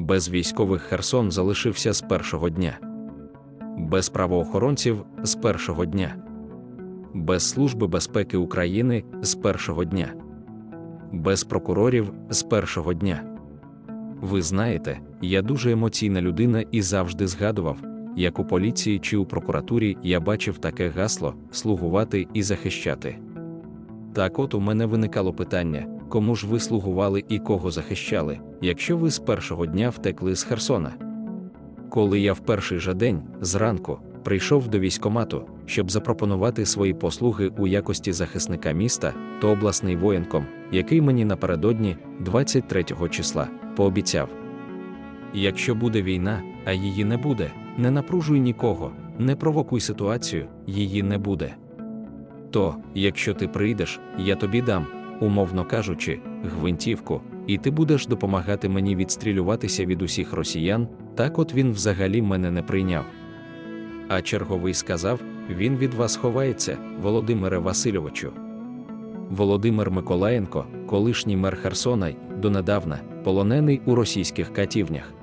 Без військових Херсон залишився з першого дня. Без правоохоронців з першого дня. Без Служби безпеки України з першого дня. Без прокурорів з першого дня. Ви знаєте, я дуже емоційна людина і завжди згадував, як у поліції чи у прокуратурі я бачив таке гасло слугувати і захищати. Так от у мене виникало питання, кому ж ви слугували і кого захищали, якщо ви з першого дня втекли з Херсона. Коли я в перший же день, зранку, прийшов до військомату, щоб запропонувати свої послуги у якості захисника міста, то обласний воєнком, який мені напередодні, 23 числа, пообіцяв: Якщо буде війна, а її не буде, не напружуй нікого, не провокуй ситуацію, її не буде. То, якщо ти прийдеш, я тобі дам, умовно кажучи, гвинтівку, і ти будеш допомагати мені відстрілюватися від усіх росіян, так от він взагалі мене не прийняв. А черговий сказав: він від вас ховається, Володимире Васильовичу. Володимир Миколаєнко, колишній мер Херсона, донедавна, полонений у російських катівнях.